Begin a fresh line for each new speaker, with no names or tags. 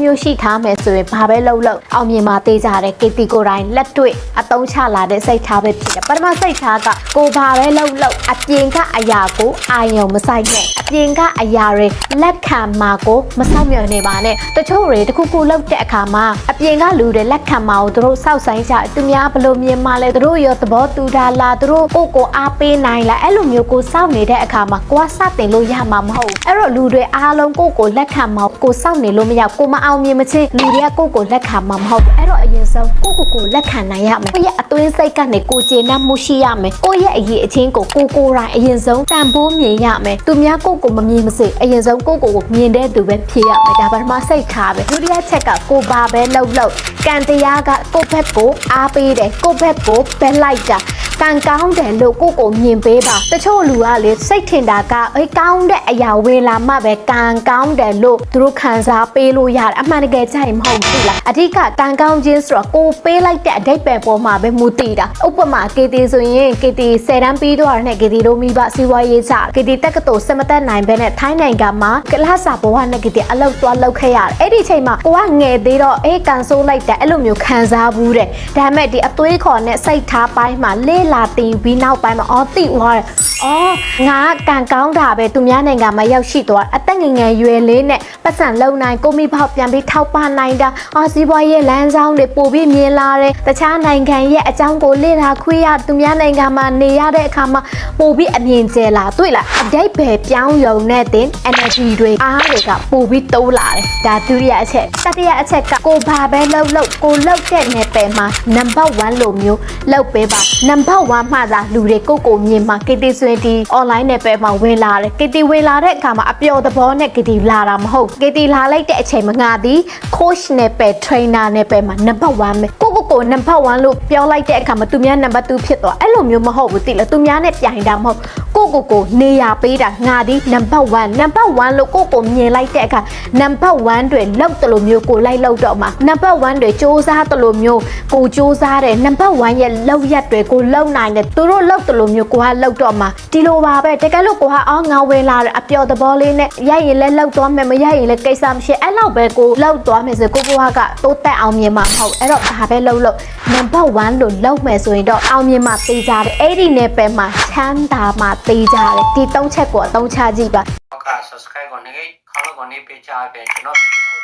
မျိုးရှိထားမယ်ဆိုရင်ဘာပဲလုပ်လို့အောင်မြင်မှာသေးကြတယ်ကေတီကိုတိုင်းလက်တွေ့အတုံးချလာတဲ့စိတ်ထားပဲဖြစ်တယ်ပထမစိတ်ထားကကိုဘာပဲလုပ်လို့အပြင်ကအရာကိုအာယုံမဆိုင်နဲ့အပြင်ကအရာတွေလက်ခံမှာကိုမဆောက်မြနေပါနဲ့တချို့တွေတခုခုလုပ်တဲ့အခါမှာအပြင်ကလူတွေလက်ခံမှာကိုသူတို့စောက်ဆိုင်ကြသူများဘယ်လိုမြင်မှလဲသူတို့ရောသဘောတူတာလားသူတို့ကိုယ့်ကိုအားပေးနိုင်လားအဲ့လိုမျိုးကိုစောက်နေတဲ့အခါမှာကိုကစတင်လို့ရမှာမဟုတ်ဘူးအဲ့တော့လူတွေအားလုံးကိုယ့်ကိုလက်ခံမှာကိုစောက်နေလို့မရကိုမအောင်မြင်မချင်းလူတွေကကိုယ့်ကိုလက်ခံမှာမဟုတ်ဘူးအဲ့တော့အရင်ဆုံးကိုယ့်ကိုယ်ကိုလက်ခံနိုင်ရမယ်ကိုယ့်ရဲ့အတွင်းစိတ်ကနေကိုကျေနပ်မှုရှိရမယ်ကိုယ့်ရဲ့အရေးအချင်းကိုကိုကိုယ်တိုင်အရင်ဆုံးတန်ဖိုးမြင်ရမယ်သူများကိုယ့်ကိုမမြင်မစေအရင်ဆုံးကိုယ့်ကိုယ်ကိုမြင်တဲ့သူပဲဖြစ်ရမယ်ဒါပထမစိတ်ထားပဲဒုတိယချက်ကကိုဘာပဲလှုပ်လှုပ်ကံတရားကကိုယ့်ဘက်ကိုအားပေးတယ်ကိုယ့်ဘက်ကိုဘက်လိုက်တာ ကံကောင်းတယ်လို့ကိုယ့်ကိုမြင်ပေးပါတချို့လူကလေစိတ်ထင်တာကအေးကောင်းတဲ့အရာဝေလာမှပဲကံကောင်းတယ်လို့သူတို့ခံစားပေးလို့ရတယ်အမှန်တကယ်ကြိုက်မဟုတ်ဘူးလားအဓိကကံကောင်းခြင်းဆိုတော့ကိုယ်ပေးလိုက်တဲ့အဓိပ္ပာယ်ပေါ်မှာပဲမူတည်တာဥပမာကေတီဆိုရင်ကေတီ10တန်းပြီးတော့နဲ့ကေတီတို့မိဘစီးပွားရေးကြကေတီတက္ကသိုလ်စမတက်နိုင်ဘဲနဲ့ထိုင်းနိုင်ငံမှာကလဆာဘဝနဲ့ကေတီအလောက်သွားလောက်ခဲ့ရတယ်အဲ့ဒီချိန်မှာကိုကငယ်သေးတော့အေးကန်ဆိုးလိုက်တယ်အဲ့လိုမျိုးခံစားဘူးတဲ့ဒါပေမဲ့ဒီအသွေးခေါ်နဲ့စိတ်ထားပိုင်းမှာလေးလာတင်ပြီးနောက်ပိုင်းမှာအော်တိသွားတယ် အော်ငါကကံကောင်းတာပဲသူများနိုင်ငံမှာရောက်ရှိသွားအသက်ငယ်ငယ်ရွယ်လေးနဲ့ပတ်စံလုံနိုင်ကိုမိဖောက်ပြန်ပြီးထောက်ပနိုင်တာအော်စီးပွားရေးလမ်းကြောင်းတွေပို့ပြီးမြင်လာတယ်တခြားနိုင်ငံရဲ့အကြောင်းကိုလေ့လာခွေးရသူများနိုင်ငံမှာနေရတဲ့အခါမှာပို့ပြီးအမြင်ကျဲလာတွေ့လားအတိတ်ပဲပြောင်းယုံနဲ့တင် energy တွေအားတွေကပို့ပြီးတိုးလာတယ်ဒါဒုတိယအချက်တတိယအချက်ကကိုဘာပဲလှုပ်လှုပ်ကိုလှုပ်တဲ့နယ်ပယ်မှာ number 1လိုမျိုးလှုပ်ပေးပါ number 1မှသာလူတွေကိုယ့်ကိုမြင်မှာ KT ဆိုရင်ဒီ online နယ်ပယ်မှာဝင်လာတယ် KT ဝင်လာတဲ့အခါမှာအပျော်သဘောနဲ့ KT လာတာမဟုတ် KT လာလိုက်တဲ့အချိန်မှာငါဒီ coach နယ်ပယ် trainer နယ်ပယ်မှာ number 1ပဲကိုကိုကို number 1လို့ပြောလိုက်တဲ့အခါမှာသူများ number 2ဖြစ်သွားအဲ့လိုမျိုးမဟုတ်ဘူးတိလားသူများနဲ့ပြိုင်တာမဟုတ် ကိုကိုကိုနေရပေးတာငါဒီ number 1 number 1လို့ကိုကိုမြင်လိုက်တဲ့အခါ number 1တွေလောက်တလို့မျိုးကိုလိုက်လောက်တော့မှာ number 1တွေစူးစမ်းတလို့မျိုးကိုစူးစမ်းတယ် number 1ရဲ့လောက်ရက်တွေကိုလောက်နိုင်တယ်သူတို့လောက်တလို့မျိုးကိုကလောက်တော့မှာဒီလိုပါပဲတကယ်လို့ကိုကအော်ငါဝင်လာတယ်အပျော်သဘောလေးနဲ့ရိုက်ရင်လည်းလောက်သွားမယ်မရိုက်ရင်လည်းကိစ္စမရှိအဲ့လောက်ပဲကိုလောက်သွားမယ်ဆိုကိုကိုကတိုးတက်အောင်မြင်မှာမဟုတ်အဲ့တော့ဘာပဲလောက်လို့ number 1လို့လောက်မယ်ဆိုရင်တော့အောင်မြင်မှာသေးကြတယ်အဲ့ဒီနယ်ပယ်မှာချမ်းသာမှာသေးကြတယ်ဒီသုံးချက်ကိုအသုံးချကြည့်ပါ
နောက်က subscribe ကိုနေခေါင်းကိုနေပေးချပေးကျွန်တော်ဗီဒီယို